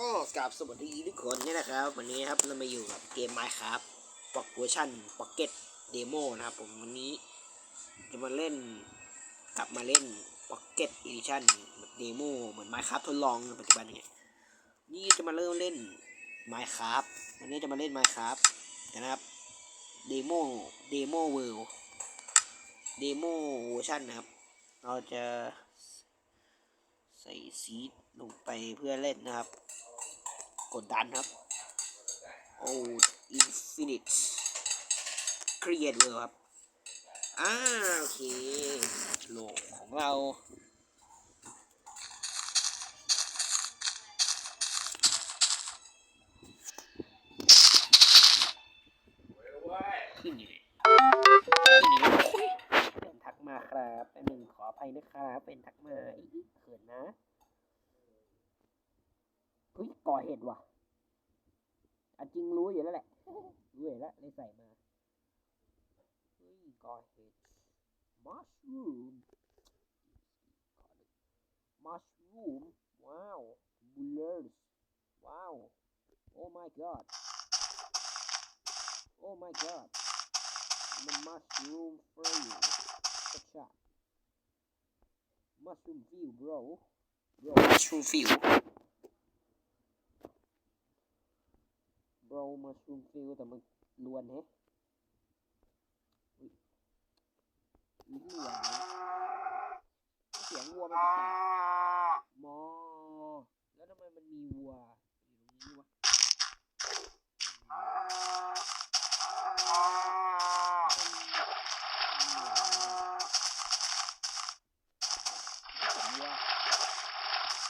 ก็กราบสวัสดีทุกคนเนี่ยนะครับ วันนี้นะครับเรามาอยู่กับเกม Minecraft ปอกเวอร์ชัน Pocket Demo นะครับผมวันนี้จะมาเล่นกลับมาเล่น Pocket Edition แบบเดโมเหมือน Minecraft ทดลองในปัจจุบันเนี่ยนี่จะมาเริ่มเล่น Minecraft วันนี้จะมาเล่น Minecraft นะครับเดโมเดโมเวิลด์เดโมเวอร์ชันนะครับ เราจะ ใส่ซีดลงไปเพื่อเล่นนะครับ กดดันครับ โอ้ infinite create เลยครับ อ่า โอเคโลกของเรา ทักมาครับอันหนึ่งขออภัยนะครับ เป็นทักมาอีกเขินนะเฮ้ยก่อเห็ดว่ะอะจริงรู้อยู่แล้วแหละรู้อยู่แล้วเลยใส่มาเฮ้ยก่อเห็ด mushroom mushroom ว้าว bullers ว้าว oh my god oh my god the mushroom for you good shot mushroom view bro bro mushroom view bro mushroom view แต่มันลวนแฮะอุ๊ยลิ้นเหลืองเสียงวัวมันแปลกๆมอ แล้วทำไมมันมีวัวอยู่ตรงนี้วะวัว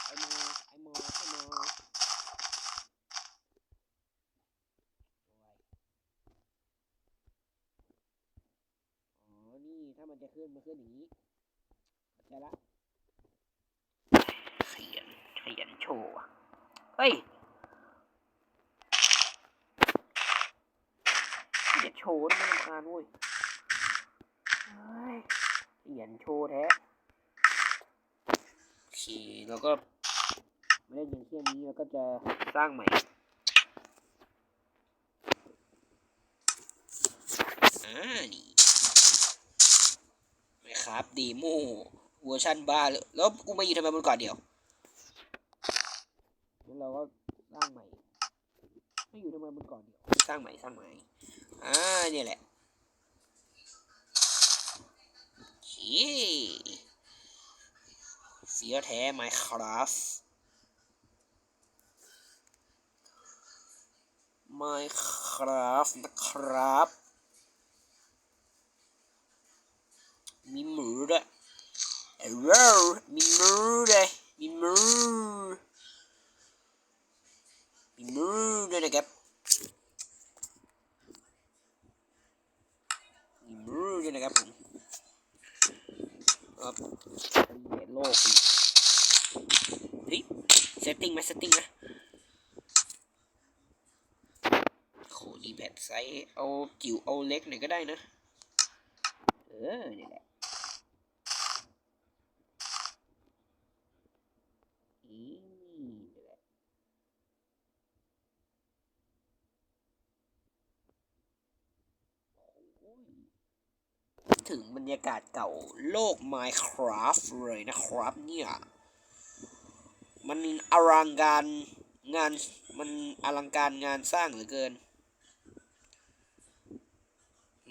ไอโมไอโมไอโมโอ้ยอ๋อ นี่ถ้า มันจะขึ้นมันขึ้นอย่างนี้เข้าใจละขยันขยันโชว์อะเฮ้ยอย่าโชว์นะมันรำคาญเว้ยเฮ้ยขยันโชว์แท้โอเคแล้วก็ไม่ได้ยินแค่นี้แล้วก็จะสร้างใหม่อ่านี่ นะครับเดโมเวอร์ชันบ้าเลยแล้วกูมาอยู่ทำไมบนเก่อนเดียวงั้นเราก็สร้างใหม่ไม่อยู่ทำไมบนเก่อนเดียวสร้างใหม่สร้างใหม่อ่าเนี่ยแหละโอเคเฟี้ยวแท้ Minecraft Minecraft นะครับ มีหมูด้วยเออมีหมูด้วยมีหมูมีหมูด้วยนะครับมีหมูด้วยนะครับผมครับเหรียญโลกอีกเฮ้ยเซตติ้งไหมเซตติ้งนะโคดีแพดไซส์เอาจิ๋วเอาเล็กหน่อยก็ได้นะ เออ นี่แหละอีนี่แหละโอ้ย ถึงบรรยากาศเก่าโลก Minecraft เลยนะครับเนี่ยมันอลังการงานมันอลังการงานสร้างเหลือเกิน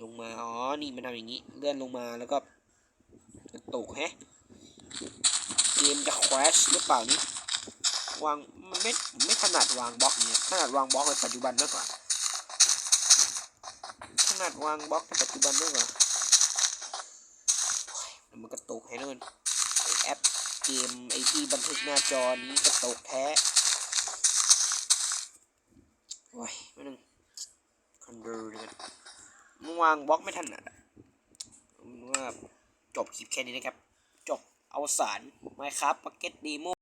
ลงมาอ๋อนี่มันทำอย่างนี้เลื่อนลงมาแล้วก็ตกแฮะเกมจะ crash หรือเปล่านี่วางมันไม่ไม่ถนัดวางบล็อกเนี่ยถนัดวางบล็อกในปัจจุบันมากกว่าถนัดวางบล็อกในปัจจุบันมากกว่า มันกระตุกให้นู่นแอปเกมไอที่บันทึกหน้าจอนี้กระตุกแท้โอ้ยไม่นึงคอนดูเลยกันมึงวางบล็อกไม่ทันอะว่าจบคลิปแค่นี้นะครับ จบเอาสารไมครับปากเก็ตดีโม